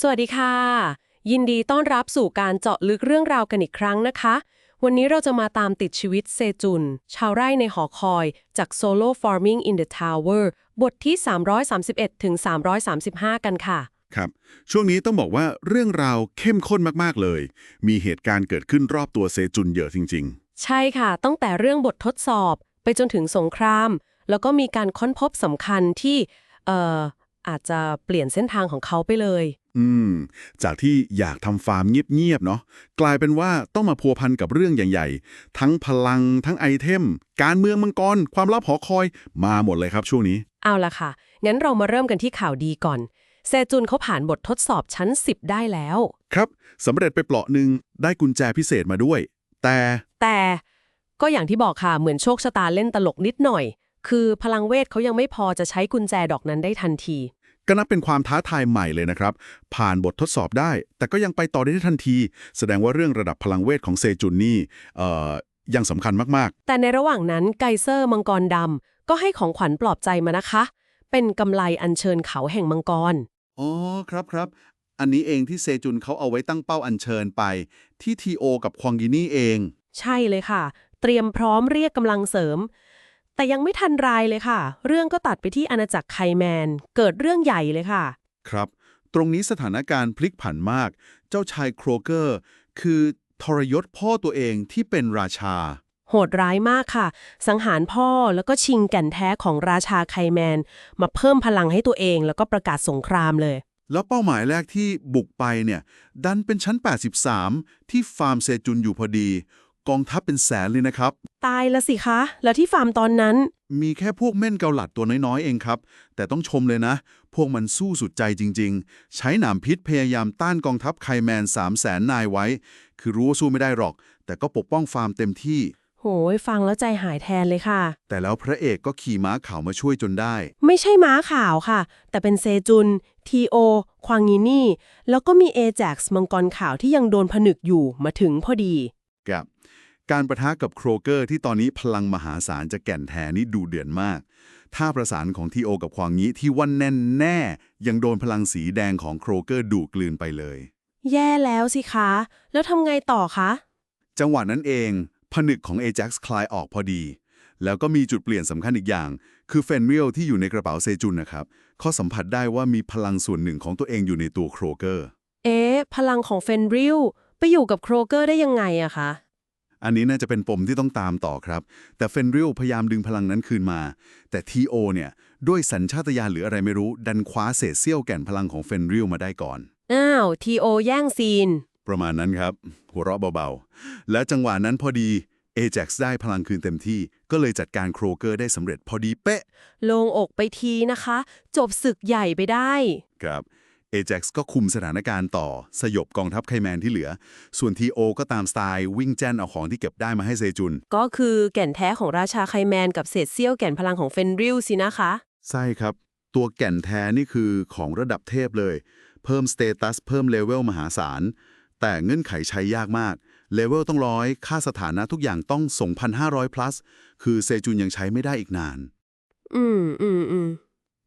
สวัสดีค่ะ ยินดีต้อนรับสู่การเจาะลึกเรื่องราวกันอีกครั้งนะคะ วันนี้เราจะมาตามติดชีวิตเซจุน ชาวไร่ในหอคอยจาก Solo Farming in the Tower บทที่ 331ถึง335 กันค่ะ ครับ ช่วงนี้ต้องบอกว่าเรื่องราวเข้มข้นมากๆเลย มีเหตุการณ์เกิดขึ้นรอบตัวเซจุนเยอะจริงใช่ค่ะ ตั้งแต่เรื่องบททดสอบ ไปจนถึงสงคราม แล้วก็มีการค้นพบสำคัญที่เอ่อ อาจจะเปลี่ยนเส้นทางของเขาไปเลยๆอืม จากที่อยากทำฟาร์มเงียบๆเนาะกลายเป็นว่าต้องมาพัวพันกับเรื่องใหญ่ๆ ทั้งพลังทั้งไอเทม การเมืองมังกร ความลับหอคอยมาหมดเลยครับช่วงนี้ เอาละค่ะ งั้นเรามาเริ่มกันที่ข่าวดีก่อนเซจุนเขาผ่านบททดสอบชั้น 10 ได้แล้ว ครับสำเร็จไปเปลาะหนึ่งได้กุญแจพิเศษมาด้วย แต่แต่ก็อย่างที่บอกค่ะเหมือนโชคชะตาเล่นตลกนิดหน่อย คือพลังเวทเขายังไม่พอจะใช้กุญแจดอกนั้นได้ทันที ก็นับเป็นความท้าทายใหม่เลยนะครับ ผ่านบททดสอบได้ แต่ก็ยังไปต่อได้ทันที แสดงว่าเรื่องระดับพลังเวทของเซจุนนี่เอ่อยังสำคัญมากแต่ในระหว่างนั้นไกเซอร์มังกรดำก็ให้ของขวัญปลอบใจมานะคะ เป็นกำไลอัญเชิญเขาแห่งมังกรๆอ๋อครับครับอันนี้เองที่เซจุนเขาเอาไว้ตั้งเป้าอัญเชิญไป ที่ทีโอกับควองกินี่เอง ใช่เลยค่ะ เตรียมพร้อมเรียกกำลังเสริม แต่ยังไม่ทันไรเลยค่ะ เรื่องก็ตัดไปที่อาณาจักรไคแมน เกิดเรื่องใหญ่เลยค่ะ ครับ ตรงนี้สถานการณ์พลิกผันมาก เจ้าชายโครเกอร์ คือทรยศพ่อตัวเองที่เป็นราชา โหดร้ายมากค่ะ สังหารพ่อแล้วก็ชิงแก่นแท้ของราชาไคแมน มาเพิ่มพลังให้ตัวเองแล้วก็ประกาศสงครามเลย แล้วเป้าหมายแรกที่บุกไปเนี่ย ดันเป็นชั้น 83 ที่ฟาร์มเซจุนอยู่พอดี กองทัพเป็นแสนเลยนะครับ ตายละสิคะ แล้วที่ฟาร์มตอนนั้น มีแค่พวกเม่นเกาหลัดตัวน้อยๆ เองครับ แต่ต้องชมเลยนะ พวกมันสู้สุดใจจริง ๆ ใช้หนามพิษพยายามต้านกองทัพไคแมน3 0 0แสนนายไว้ คือรู้ว่าสู้ไม่ได้หรอก แต่ก็ปกป้องฟาร์มเต็มที่ โหยฟังแล้วใจหายแทนเลยค่ะ แต่แล้วพระเอกก็ขี่ม้าขาวมาช่วยจนได้ ไม่ใช่ม้าขาวค่ะ แต่เป็นเซจุน ทีโอ ควางงินี่ แล้วก็มีเอแจ็กซ์มังกรขาวที่ยังโดนผนึกอยู่มาถึงพอดี กับการประทะกับโครเกอร์ที่ตอนนี้พลังมหาศาลจะแก่นแท้นี่ดูเดือดมาก ท่าประสานของทีโอกับควางงี้ที่วันแน่นแน่ยังโดนพลังสีแดงของโครเกอร์ดูดกลืนไปเลย แย่แล้วสิคะ แล้วทำไงต่อคะ จังหวะนั้นเอง ผนึกของ Ajax คลายออกพอดี แล้วก็มีจุดเปลี่ยนสำคัญอีกอย่าง คือเฟนเรียลที่อยู่ในกระเป๋าเซจุนนะครับเขาสัมผัสได้ว่ามีพลังส่วนหนึ่งของตัวเองอยู่ในตัวโครเกอร์ เอ๊ะพลังของเฟนริลไปอยู่กับโครเกอร์ได้ยังไงอะคะ อันนี้น่าจะเป็นปมที่ต้องตามต่อครับ แต่เฟนริลพยายามดึงพลังนั้นคืนมา แต่ทีโอเนี่ย ด้วยสัญชาตญาณหรืออะไรไม่รู้ ดันคว้าเศษเสี้ยวแก่นพลังของเฟนริลมาได้ก่อน อ้าว ทีโอแย่งซีน ประมาณนั้นครับ หัวเราะเบาๆ และจังหวะนั้นพอดีเอ a x ได้พลังคืนเต็มที่ ก็เลยจัดการโครเกอร์ได้สำเร็จพอดีเป๊ะโลงอกไปทีนะคะ จบศึกใหญ่ไปได้ ครับ เอ a x ก็คุมสถานการณ์ต่อ สยบกองทัพไคแมนที่เหลือ ส่วนทีโอก็ตามสไตล์วิ่งแจ้นเอาของที่เก็บได้มาให้เซจุน ก็คือแก่นแท้ของราชาไคแมนกับเศษเสี้ยวแก่นพลังของเฟนริลสินะคะ ใช่ครับ ตัวแก่นแท้นี่คือของระดับเทพเลย เพิ่มสเตตัสเพิ่มเลเวลมหาศาล แต่เงื่อนไขใช้ยากมากเลเวลต้องร้อย ค่าสถานะทุกอย่างต้อง 2,500 plus คือเซจุนยังใช้ไม่ได้อีกนาน อืมอืมอืม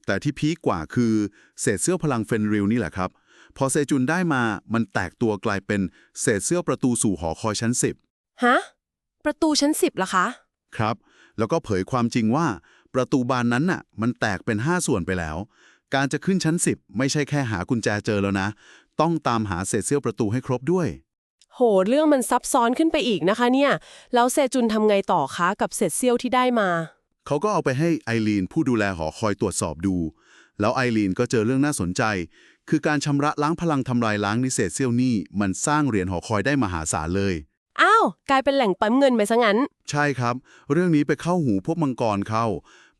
แต่ที่พีคกว่าคือเศษเสื้อพลังเฟนริลนี่แหละครับ พอเซจุนได้มามันแตกตัวกลายเป็นเศษเสื้อประตูสู่หอคอยชั้นฮะ ประตูชั้นสิบละคะ10ครับ แล้วก็เผยความจริงว่า ประตูบานนั้นน่ะ มันแตกเป็น 5 ส่วนไปแล้ว การจะขึ้นชั้น10ไม่ใช่แค่หากุญแจเจอแล้วนะ ต้องตามหาเศษเสื้อประตูให้ครบด้วย โห เรื่องมันซับซ้อนขึ้นไปอีกนะคะเนี่ย แล้วเซจุนทำไงต่อคะกับเศษเสี้ยวที่ได้มา เขาก็เอาไปให้ไอรีนผู้ดูแลหอคอยตรวจสอบดู แล้วไอรีนก็เจอเรื่องน่าสนใจ คือการชำระล้างพลังทำลายล้างนิเศษเซี่ยวนี่มันสร้างเหรียญหอคอยได้มหาศาลเลย อ้าว กลายเป็นแหล่งปั๊มเงินไปซะงั้น ใช่ครับ เรื่องนี้ไปเข้าหูพวกมังกรเข้า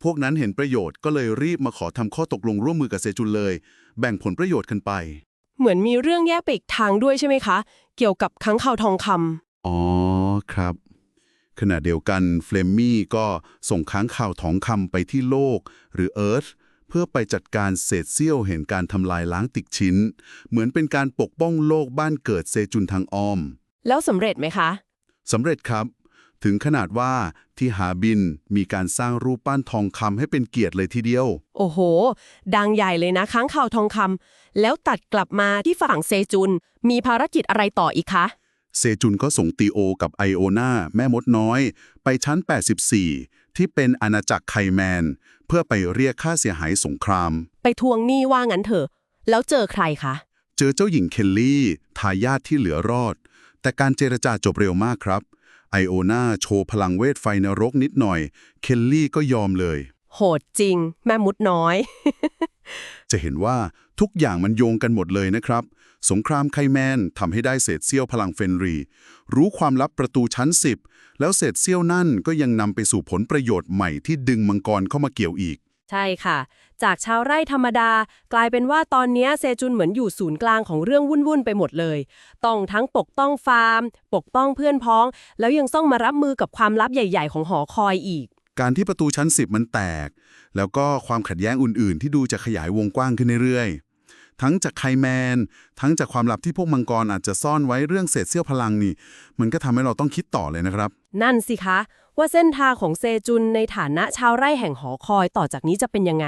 พวกนั้นเห็นประโยชน์ก็เลยรีบมาขอทำข้อตกลงร่วมมือกับเซจุนเลย แบ่งผลประโยชน์กันไป เหมือนมีเรื่องแยกไปอีกทางด้วยใช่ไหมคะ เกี่ยวกับค้างคาวทองคำอ๋อครับ ขณะเดียวกันเฟลมมี่ก็ส่งค้างข่าวทองคำไปที่โลก หรือเอิร์ธเพื่อไปจัดการเศษเสี้ยวเห็นการทำลายล้างติกชิ้น เหมือนเป็นการปกป้องโลกบ้านเกิดเซจุนทางอ้อม แล้วสำเร็จไหมคะสำเร็จครับ ถึงขนาดว่าที่หาบินมีการสร้างรูปปั้นทองคำให้เป็นเกียรติเลยทีเดียว โอ้โห ดังใหญ่เลยนะค้างข่าวทองคำแล้วตัดกลับมาที่ฝั่งเซจุน มีภารกิจอะไรต่ออีกคะ เซจุนก็ส่งตีโอกับไอโอนาแม่มดน้อย ไปชั้น 84 ที่เป็นอาณาจักรไคแมน เพื่อไปเรียกค่าเสียหายสงคราม ไปทวงหนี้ว่างั้นเถอะ แล้วเจอใครคะ เจอเจ้าหญิงเคลลี่ ทายาทที่เหลือรอด แต่การเจรจาจบเร็วมากครับไอโอนาโชว์พลังเวทไฟนรกนิดหน่อย เคลลี่ก็ยอมเลย โหดจริง แม่มุดน้อย จะเห็นว่าทุกอย่างมันโยงกันหมดเลยนะครับ สงครามไคแมนทำให้ได้เศษเสี้ยวพลังเฟนรี รู้ความลับประตูชั้น 10 แล้วเศษเสี้ยวนั่นก็ยังนำไปสู่ผลประโยชน์ใหม่ที่ดึงมังกรเข้ามาเกี่ยวอีก ใช่ค่ะ จากชาวไร่ธรรมดา กลายเป็นว่าตอนเนี้ยเซจุนเหมือนอยู่ศูนย์กลางของเรื่องวุ่นๆไปหมดเลย ต้องทั้งปกป้องฟาร์ม ปกป้องเพื่อนพ้อง แล้วยังต้องมารับมือกับความลับใหญ่ ๆ ของหอคอยอีกการที่ประตูชั้น 10 มันแตก แล้วก็ความขัดแย้งอื่น ๆ ที่ดูจะขยายวงกว้างขึ้นเรื่อยๆ ทั้งจากไคแมน ทั้งจากความลับที่พวกมังกรอาจจะซ่อนไว้เรื่องเศษเสี้ยวพลังนี่ มันก็ทำให้เราต้องคิดต่อเลยนะครับ นั่นสิคะ ว่าเส้นทางของเซจุนในฐานะชาวไร่แห่งหอคอยต่อจากนี้จะเป็นยังไง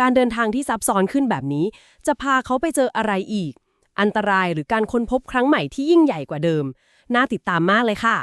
การเดินทางที่ซับซ้อนขึ้นแบบนี้ จะพาเขาไปเจออะไรอีก อันตรายหรือการค้นพบครั้งใหม่ที่ยิ่งใหญ่กว่าเดิม น่าติดตามมากเลยค่ะ